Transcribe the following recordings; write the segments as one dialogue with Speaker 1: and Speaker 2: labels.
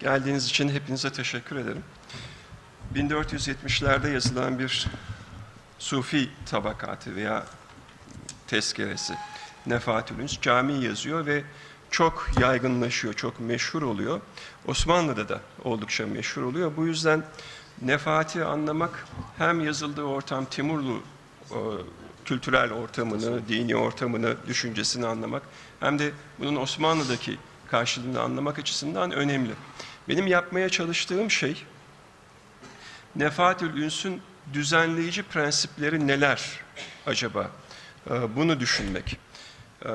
Speaker 1: Geldiğiniz için hepinize teşekkür ederim. 1470'lerde yazılan bir Sufi tabakatı veya tezkeresi Nefatülüns cami yazıyor ve çok yaygınlaşıyor, çok meşhur oluyor. Osmanlı'da da oldukça meşhur oluyor. Bu yüzden Nefat'i anlamak hem yazıldığı ortam Timurlu e, kültürel ortamını, dini ortamını, düşüncesini anlamak hem de bunun Osmanlı'daki karşılığını anlamak açısından önemli. Benim yapmaya çalıştığım şey Nefatül Üns'ün düzenleyici prensipleri neler acaba? Ee, Bunu düşünmek. Ee,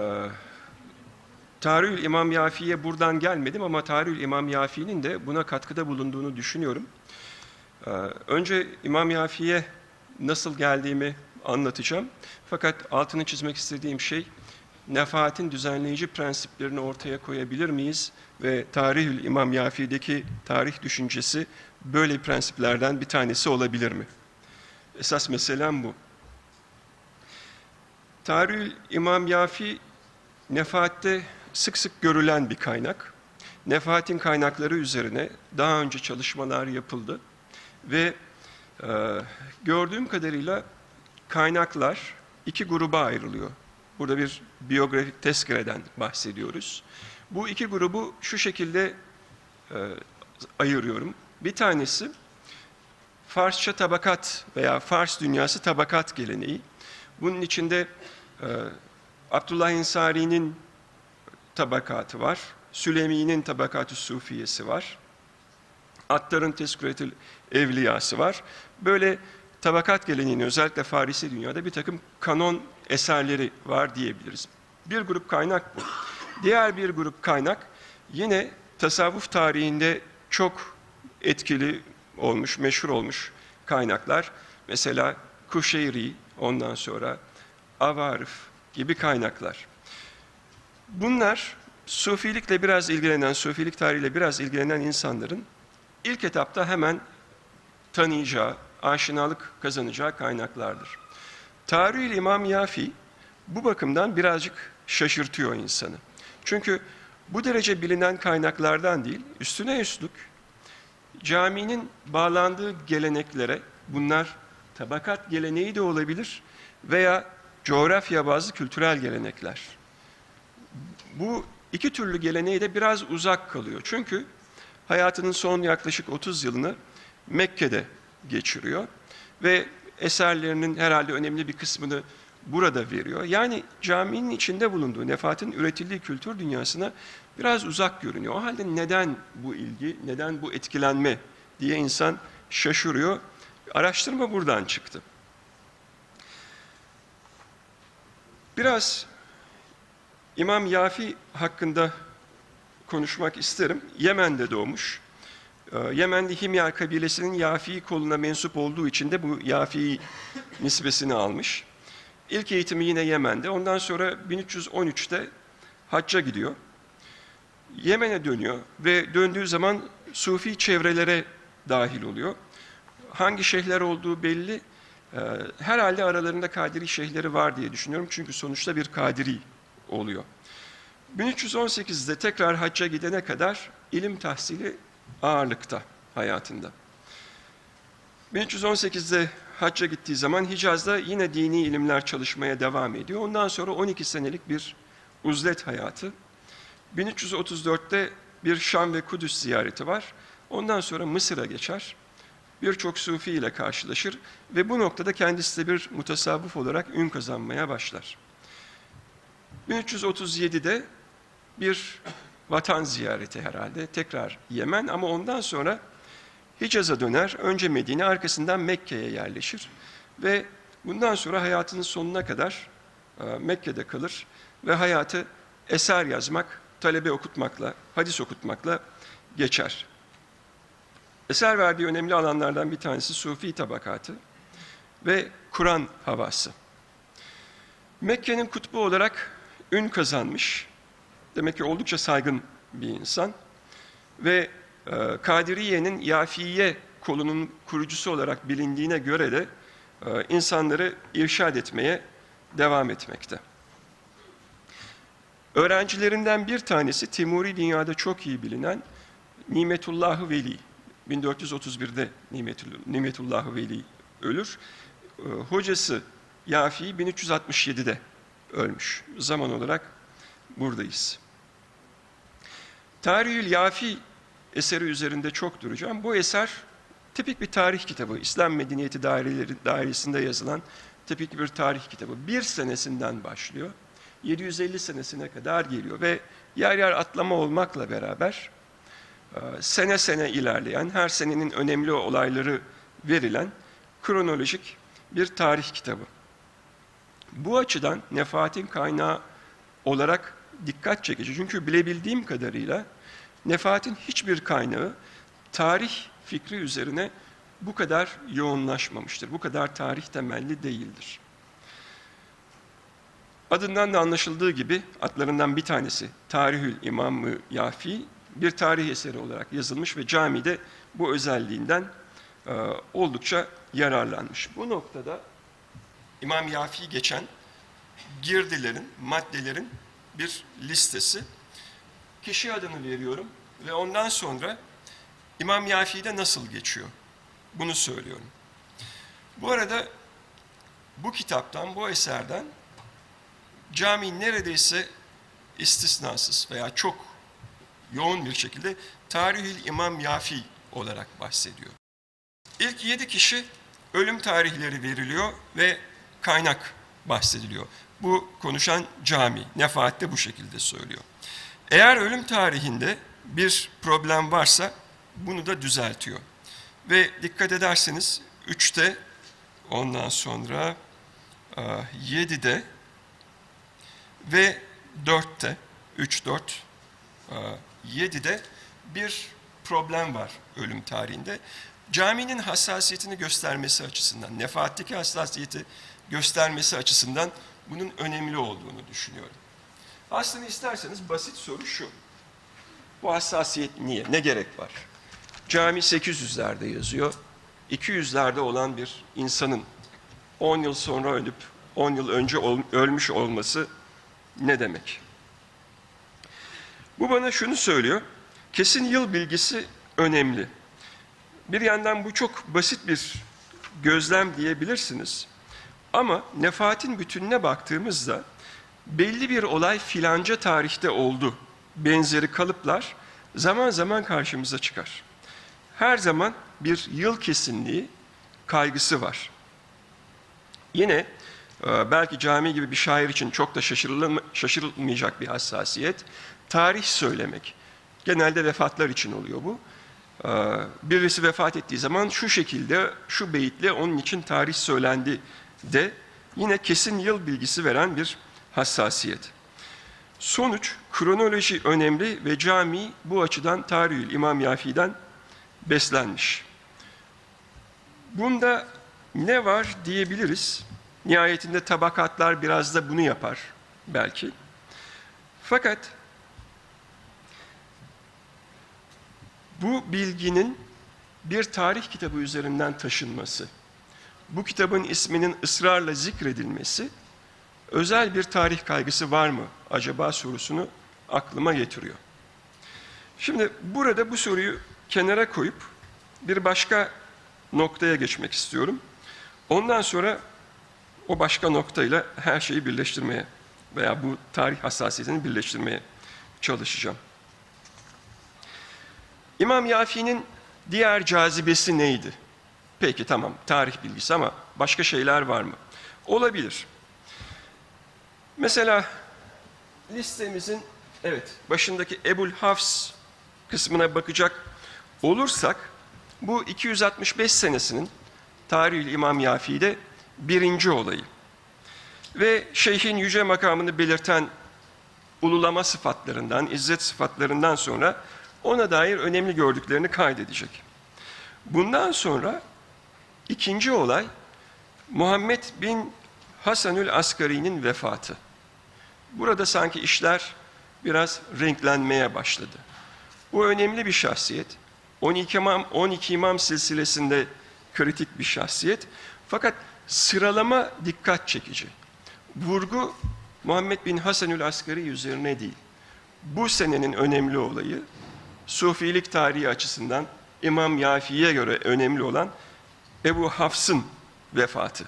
Speaker 1: Tarihül İmam Yafi'ye buradan gelmedim ama Tarihül İmam Yafi'nin de buna katkıda bulunduğunu düşünüyorum. Ee, Önce İmam Yafi'ye nasıl geldiğimi anlatacağım. Fakat altını çizmek istediğim şey Nefahat'in düzenleyici prensiplerini ortaya koyabilir miyiz? Ve Tarihül İmam Yafi'deki tarih düşüncesi böyle prensiplerden bir tanesi olabilir mi? Esas meselem bu. Tarihül İmam Yafi Nefahat'te sık sık görülen bir kaynak. Nefahat'in kaynakları üzerine daha önce çalışmalar yapıldı ve e, gördüğüm kadarıyla kaynaklar iki gruba ayrılıyor. Burada bir biyografik tezkereden bahsediyoruz. Bu iki grubu şu şekilde e, ayırıyorum. Bir tanesi Farsça tabakat veya Fars dünyası tabakat geleneği. Bunun içinde e, Abdullah Ensari'nin tabakatı var, Süleymi'nin tabakatü sufiyesi var, Attar'ın tezküretül evliyası var. Böyle tabakat geleneğinin özellikle Farisi dünyada bir takım kanon eserleri var diyebiliriz. Bir grup kaynak bu. Diğer bir grup kaynak yine tasavvuf tarihinde çok etkili olmuş, meşhur olmuş kaynaklar. Mesela Kuşeyri, ondan sonra Avarif gibi kaynaklar. Bunlar Sufilikle biraz ilgilenen, Sufilik tarihiyle biraz ilgilenen insanların ilk etapta hemen tanıyacağı, aşinalık kazanacağı kaynaklardır. Tarih-i İmam Yafi bu bakımdan birazcık şaşırtıyor insanı. Çünkü bu derece bilinen kaynaklardan değil, üstüne üstlük caminin bağlandığı geleneklere, bunlar tabakat geleneği de olabilir veya coğrafya bazlı kültürel gelenekler. Bu iki türlü geleneği de biraz uzak kalıyor. Çünkü hayatının son yaklaşık 30 yılını Mekke'de geçiriyor ve eserlerinin herhalde önemli bir kısmını burada veriyor. Yani caminin içinde bulunduğu, Nefat'ın üretildiği kültür dünyasına biraz uzak görünüyor. O halde neden bu ilgi, neden bu etkilenme diye insan şaşırıyor. Araştırma buradan çıktı. Biraz İmam Yafi hakkında konuşmak isterim. Yemen'de doğmuş. Ee, Yemenli Himyar kabilesinin Yafi koluna mensup olduğu için de bu Yafi nisbesini almış. İlk eğitimi yine Yemen'de. Ondan sonra 1313'te hacca gidiyor. Yemen'e dönüyor ve döndüğü zaman Sufi çevrelere dahil oluyor. Hangi şeyhler olduğu belli. Ee, Herhalde aralarında Kadiri şeyhleri var diye düşünüyorum. Çünkü sonuçta bir Kadiri oluyor. 1318'de tekrar hacca gidene kadar ilim tahsili ağırlıkta hayatında. 1318'de hacca gittiği zaman Hicaz'da yine dini ilimler çalışmaya devam ediyor. Ondan sonra 12 senelik bir uzlet hayatı. 1334'te bir Şam ve Kudüs ziyareti var. Ondan sonra Mısır'a geçer. Birçok sufi ile karşılaşır ve bu noktada kendisi de bir mutasavvıf olarak ün kazanmaya başlar. 1337'de bir vatan ziyareti herhalde. Tekrar Yemen ama ondan sonra Hicaz'a döner. Önce Medine, arkasından Mekke'ye yerleşir. Ve bundan sonra hayatının sonuna kadar e, Mekke'de kalır ve hayatı eser yazmak, talebe okutmakla, hadis okutmakla geçer. Eser verdiği önemli alanlardan bir tanesi Sufi tabakatı ve Kur'an havası. Mekke'nin kutbu olarak ün kazanmış, demek ki oldukça saygın bir insan ve e, Kadiriye'nin Yafiye kolunun kurucusu olarak bilindiğine göre de e, insanları irşad etmeye devam etmekte. Öğrencilerinden bir tanesi Timuri dünyada çok iyi bilinen Nimetullah Veli, 1431'de Nimetullah, Veli ölür. Ee, Hocası Yafi 1367'de ölmüş. Zaman olarak buradayız. Tarihül Yafi eseri üzerinde çok duracağım. Bu eser tipik bir tarih kitabı. İslam Medeniyeti daireleri, dairesinde yazılan tipik bir tarih kitabı. Bir senesinden başlıyor. 750 senesine kadar geliyor ve yer yer atlama olmakla beraber e, sene sene ilerleyen, her senenin önemli olayları verilen kronolojik bir tarih kitabı. Bu açıdan Nefat'in kaynağı olarak dikkat çekici. Çünkü bilebildiğim kadarıyla Nefat'in hiçbir kaynağı tarih fikri üzerine bu kadar yoğunlaşmamıştır. Bu kadar tarih temelli değildir. Adından da anlaşıldığı gibi adlarından bir tanesi Tarihül İmam-ı Yafi bir tarih eseri olarak yazılmış ve camide bu özelliğinden e, oldukça yararlanmış. Bu noktada İmam Yafi geçen girdilerin, maddelerin bir listesi. Kişi adını veriyorum ve ondan sonra İmam Yafi'de nasıl geçiyor? Bunu söylüyorum. Bu arada bu kitaptan, bu eserden cami neredeyse istisnasız veya çok yoğun bir şekilde Tarihül İmam Yafi olarak bahsediyor. İlk yedi kişi ölüm tarihleri veriliyor ve kaynak bahsediliyor. Bu konuşan cami, Nefahat de bu şekilde söylüyor. Eğer ölüm tarihinde bir problem varsa bunu da düzeltiyor. Ve dikkat ederseniz 3'te ondan sonra 7'de ve 4'te 3 4 7'de bir problem var ölüm tarihinde. Caminin hassasiyetini göstermesi açısından, nefahatteki hassasiyeti göstermesi açısından bunun önemli olduğunu düşünüyorum. Aslında isterseniz basit soru şu. Bu hassasiyet niye? Ne gerek var? Cami 800'lerde yazıyor. 200'lerde olan bir insanın 10 yıl sonra ölüp 10 yıl önce ölmüş olması ne demek? Bu bana şunu söylüyor. Kesin yıl bilgisi önemli. Bir yandan bu çok basit bir gözlem diyebilirsiniz. Ama nefatin bütününe baktığımızda belli bir olay filanca tarihte oldu. Benzeri kalıplar zaman zaman karşımıza çıkar. Her zaman bir yıl kesinliği kaygısı var. Yine e, belki cami gibi bir şair için çok da şaşırılmayacak bir hassasiyet. Tarih söylemek. Genelde vefatlar için oluyor bu. E, birisi vefat ettiği zaman şu şekilde, şu beyitle onun için tarih söylendi de yine kesin yıl bilgisi veren bir hassasiyet. Sonuç, kronoloji önemli ve cami bu açıdan Tarihül İmam Yafi'den beslenmiş. Bunda ne var diyebiliriz. Nihayetinde tabakatlar biraz da bunu yapar belki. Fakat bu bilginin bir tarih kitabı üzerinden taşınması, bu kitabın isminin ısrarla zikredilmesi, özel bir tarih kaygısı var mı acaba sorusunu aklıma getiriyor. Şimdi burada bu soruyu kenara koyup bir başka noktaya geçmek istiyorum. Ondan sonra o başka noktayla her şeyi birleştirmeye veya bu tarih hassasiyetini birleştirmeye çalışacağım. İmam Yafi'nin diğer cazibesi neydi? Peki tamam tarih bilgisi ama başka şeyler var mı? Olabilir. Mesela listemizin evet başındaki Ebul Hafs kısmına bakacak olursak bu 265 senesinin Tarihül İmam Yafi'de birinci olayı. Ve şeyhin yüce makamını belirten ululama sıfatlarından, izzet sıfatlarından sonra ona dair önemli gördüklerini kaydedecek. Bundan sonra ikinci olay Muhammed bin Hasanül Asgari'nin vefatı. Burada sanki işler biraz renklenmeye başladı. Bu önemli bir şahsiyet. 12 imam, 12 imam silsilesinde kritik bir şahsiyet. Fakat sıralama dikkat çekici. Vurgu Muhammed bin Hasanül Asgari üzerine değil. Bu senenin önemli olayı Sufilik tarihi açısından İmam Yafi'ye göre önemli olan Ebu Hafs'ın vefatı.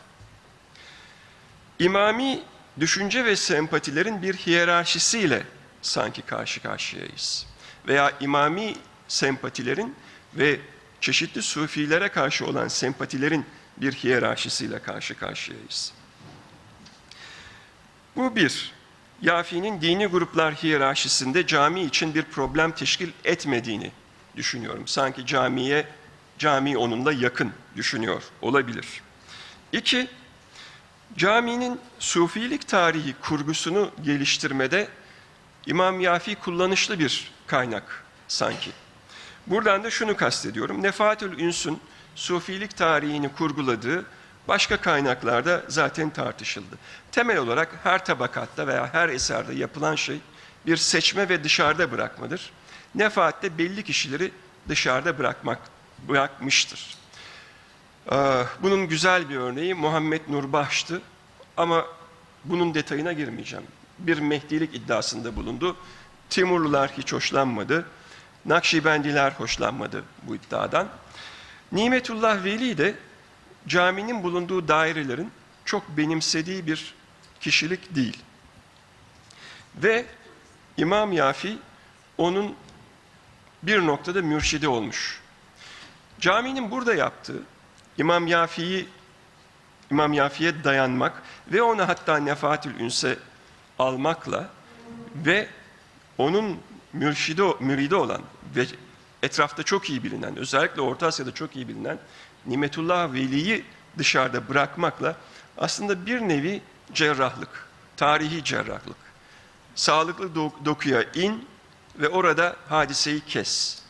Speaker 1: İmami düşünce ve sempatilerin bir hiyerarşisiyle sanki karşı karşıyayız. Veya imami sempatilerin ve çeşitli sufilere karşı olan sempatilerin bir hiyerarşisiyle karşı karşıyayız. Bu bir. Yafi'nin dini gruplar hiyerarşisinde cami için bir problem teşkil etmediğini düşünüyorum. Sanki camiye, cami onunla yakın düşünüyor olabilir. İki, caminin sufilik tarihi kurgusunu geliştirmede İmam Yafi kullanışlı bir kaynak sanki. Buradan da şunu kastediyorum. Nefatül Üns'ün sufilik tarihini kurguladığı başka kaynaklarda zaten tartışıldı. Temel olarak her tabakatta veya her eserde yapılan şey bir seçme ve dışarıda bırakmadır. Nefaat de belli kişileri dışarıda bırakmak bırakmıştır. Ee, Bunun güzel bir örneği Muhammed Nurbahş'tı ama bunun detayına girmeyeceğim. Bir Mehdilik iddiasında bulundu. Timurlular hiç hoşlanmadı. Nakşibendiler hoşlanmadı bu iddiadan. Nimetullah Veli de caminin bulunduğu dairelerin çok benimsediği bir kişilik değil. Ve İmam Yafi onun bir noktada mürşidi olmuş. Caminin burada yaptığı İmam Yafi'yi İmam Yafi'ye dayanmak ve onu hatta Nefatül Üns'e almakla ve onun mürşidi, müridi olan ve etrafta çok iyi bilinen, özellikle Orta Asya'da çok iyi bilinen Nimetullah Veli'yi dışarıda bırakmakla aslında bir nevi cerrahlık, tarihi cerrahlık. Sağlıklı dokuya in ve orada hadiseyi kes.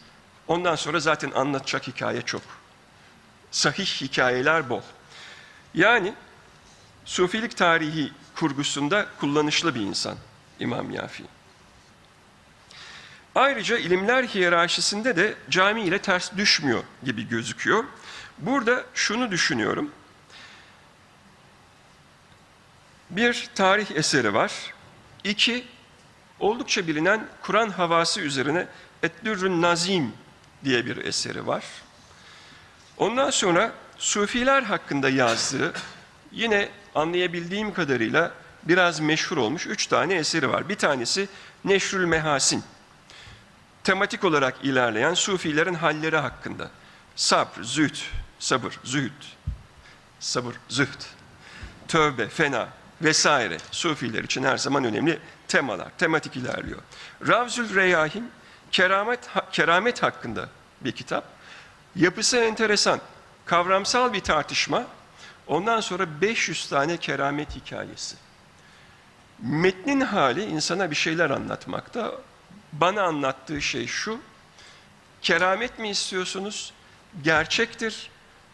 Speaker 1: Ondan sonra zaten anlatacak hikaye çok. Sahih hikayeler bol. Yani Sufilik tarihi kurgusunda kullanışlı bir insan İmam Yafi. Ayrıca ilimler hiyerarşisinde de cami ile ters düşmüyor gibi gözüküyor. Burada şunu düşünüyorum. Bir tarih eseri var. İki, oldukça bilinen Kur'an havası üzerine Eddürrün Nazim diye bir eseri var. Ondan sonra Sufiler hakkında yazdığı yine anlayabildiğim kadarıyla biraz meşhur olmuş üç tane eseri var. Bir tanesi Neşrül Mehasin. Tematik olarak ilerleyen Sufilerin halleri hakkında. Sabr, zühd, sabır, zühd, sabır, zühd, tövbe, fena vesaire Sufiler için her zaman önemli temalar, tematik ilerliyor. Ravzül Reyahim, keramet, keramet hakkında bir kitap. Yapısı enteresan, kavramsal bir tartışma. Ondan sonra 500 tane keramet hikayesi. Metnin hali insana bir şeyler anlatmakta. Bana anlattığı şey şu, keramet mi istiyorsunuz? Gerçektir.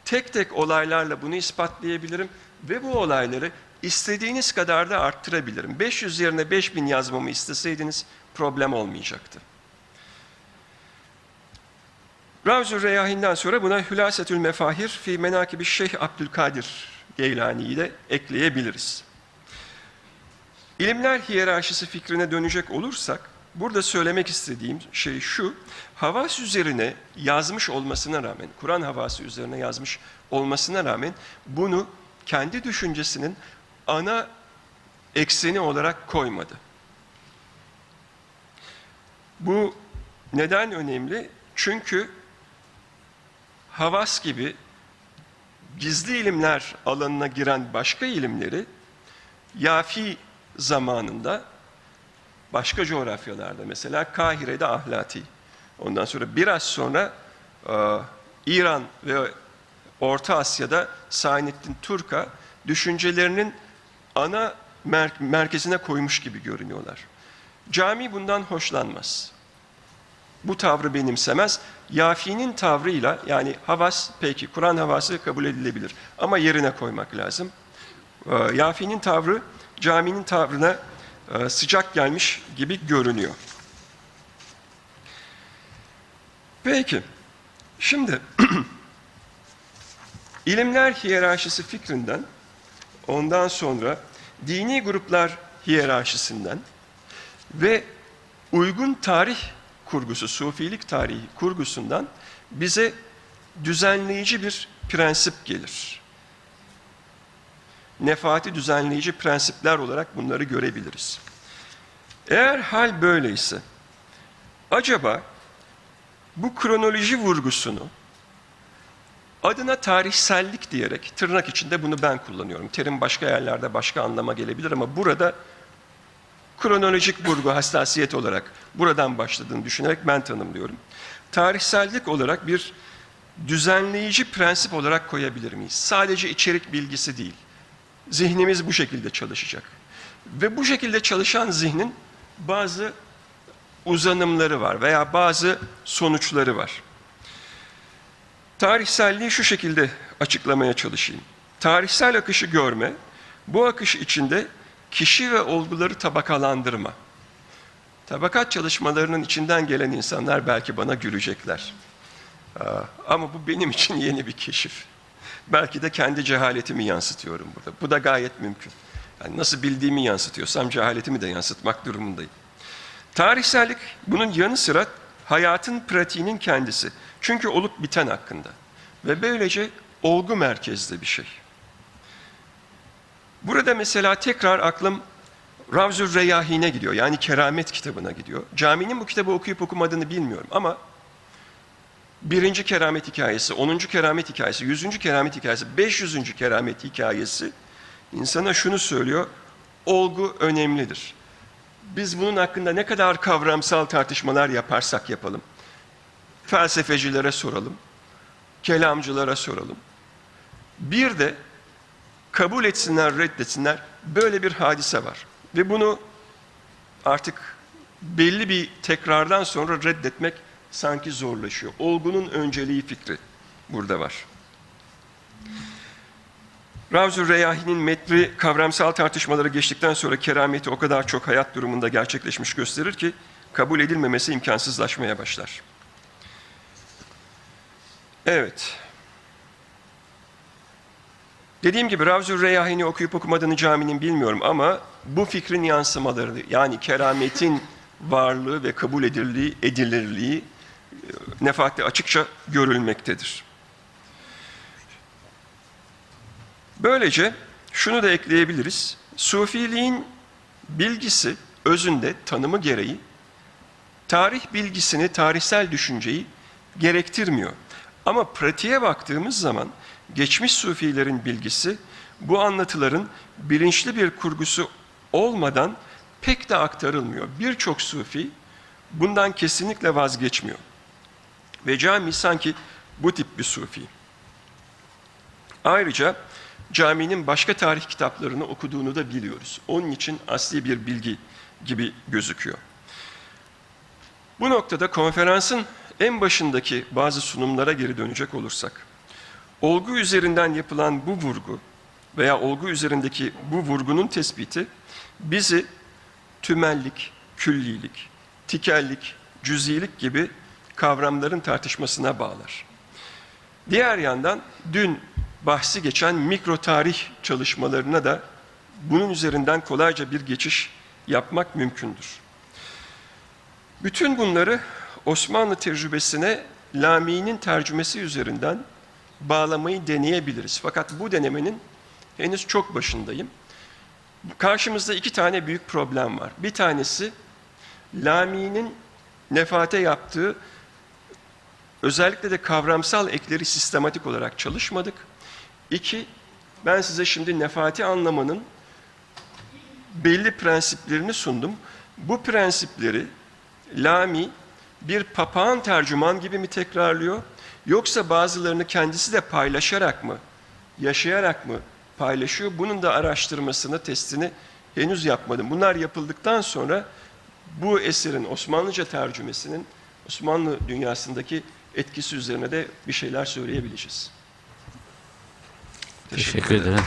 Speaker 1: Tek tek olaylarla bunu ispatlayabilirim ve bu olayları istediğiniz kadar da arttırabilirim. 500 yerine 5000 yazmamı isteseydiniz problem olmayacaktı. Ravzur Reyahin'den sonra buna Hülasetül Mefahir fi menakibi Şeyh Abdülkadir Geylani'yi de ekleyebiliriz. İlimler hiyerarşisi fikrine dönecek olursak, burada söylemek istediğim şey şu, havas üzerine yazmış olmasına rağmen, Kur'an havası üzerine yazmış olmasına rağmen bunu kendi düşüncesinin ana ekseni olarak koymadı. Bu neden önemli? Çünkü havas gibi gizli ilimler alanına giren başka ilimleri Yafi zamanında başka coğrafyalarda mesela Kahire'de ahlati. Ondan sonra biraz sonra e, İran ve Orta Asya'da Sainettin Turka düşüncelerinin ana mer merkezine koymuş gibi görünüyorlar. Cami bundan hoşlanmaz. Bu tavrı benimsemez. Yafi'nin tavrıyla yani havas peki Kur'an havası kabul edilebilir ama yerine koymak lazım. Ee, Yafi'nin tavrı caminin tavrına e, sıcak gelmiş gibi görünüyor. Peki, şimdi ilimler hiyerarşisi fikrinden, ondan sonra dini gruplar hiyerarşisinden ve uygun tarih kurgusu, sufilik tarihi kurgusundan bize düzenleyici bir prensip gelir. Nefati düzenleyici prensipler olarak bunları görebiliriz. Eğer hal böyleyse, acaba bu kronoloji vurgusunu adına tarihsellik diyerek, tırnak içinde bunu ben kullanıyorum. Terim başka yerlerde başka anlama gelebilir ama burada kronolojik vurgu hassasiyet olarak buradan başladığını düşünerek ben tanımlıyorum. Tarihsellik olarak bir düzenleyici prensip olarak koyabilir miyiz? Sadece içerik bilgisi değil. Zihnimiz bu şekilde çalışacak. Ve bu şekilde çalışan zihnin bazı uzanımları var veya bazı sonuçları var. Tarihselliği şu şekilde açıklamaya çalışayım. Tarihsel akışı görme, bu akış içinde kişi ve olguları tabakalandırma. Tabakat çalışmalarının içinden gelen insanlar belki bana gülecekler. Aa, Ama bu benim için yeni bir keşif. Belki de kendi cehaletimi yansıtıyorum burada. Bu da gayet mümkün. Yani nasıl bildiğimi yansıtıyorsam cehaletimi de yansıtmak durumundayım. Tarihsellik bunun yanı sıra hayatın pratiğinin kendisi. Çünkü olup biten hakkında. Ve böylece olgu merkezli bir şey. Burada mesela tekrar aklım Ravzur Reyyahin'e gidiyor. Yani Keramet kitabına gidiyor. Caminin bu kitabı okuyup okumadığını bilmiyorum ama birinci keramet hikayesi, onuncu keramet hikayesi, yüzüncü keramet hikayesi, beş yüzüncü keramet hikayesi insana şunu söylüyor. Olgu önemlidir. Biz bunun hakkında ne kadar kavramsal tartışmalar yaparsak yapalım. Felsefecilere soralım. Kelamcılara soralım. Bir de kabul etsinler, reddetsinler böyle bir hadise var. Ve bunu artık belli bir tekrardan sonra reddetmek sanki zorlaşıyor. Olgunun önceliği fikri burada var. Ravzur Reyyahi'nin metri kavramsal tartışmaları geçtikten sonra kerameti o kadar çok hayat durumunda gerçekleşmiş gösterir ki kabul edilmemesi imkansızlaşmaya başlar. Evet. Dediğim gibi Ravzur Reyyahi'ni okuyup okumadığını caminin bilmiyorum ama bu fikrin yansımaları yani kerametin varlığı ve kabul edilirliği, edilirliği nefatte açıkça görülmektedir. Böylece şunu da ekleyebiliriz. Sufiliğin bilgisi özünde tanımı gereği tarih bilgisini, tarihsel düşünceyi gerektirmiyor. Ama pratiğe baktığımız zaman geçmiş sufilerin bilgisi bu anlatıların bilinçli bir kurgusu olmadan pek de aktarılmıyor. Birçok sufi bundan kesinlikle vazgeçmiyor. Ve cami sanki bu tip bir sufi. Ayrıca caminin başka tarih kitaplarını okuduğunu da biliyoruz. Onun için asli bir bilgi gibi gözüküyor. Bu noktada konferansın en başındaki bazı sunumlara geri dönecek olursak, olgu üzerinden yapılan bu vurgu veya olgu üzerindeki bu vurgunun tespiti bizi tümellik, küllilik, tikellik, cüzilik gibi kavramların tartışmasına bağlar. Diğer yandan dün bahsi geçen mikro tarih çalışmalarına da bunun üzerinden kolayca bir geçiş yapmak mümkündür. Bütün bunları Osmanlı tecrübesine Lami'nin tercümesi üzerinden bağlamayı deneyebiliriz. Fakat bu denemenin henüz çok başındayım. Karşımızda iki tane büyük problem var. Bir tanesi Lami'nin nefate yaptığı özellikle de kavramsal ekleri sistematik olarak çalışmadık. İki, ben size şimdi nefati anlamanın belli prensiplerini sundum. Bu prensipleri Lami bir papağan tercüman gibi mi tekrarlıyor? Yoksa bazılarını kendisi de paylaşarak mı, yaşayarak mı paylaşıyor? Bunun da araştırmasını, testini henüz yapmadım. Bunlar yapıldıktan sonra bu eserin Osmanlıca tercümesinin Osmanlı dünyasındaki etkisi üzerine de bir şeyler söyleyebileceğiz.
Speaker 2: Teşekkür ederim.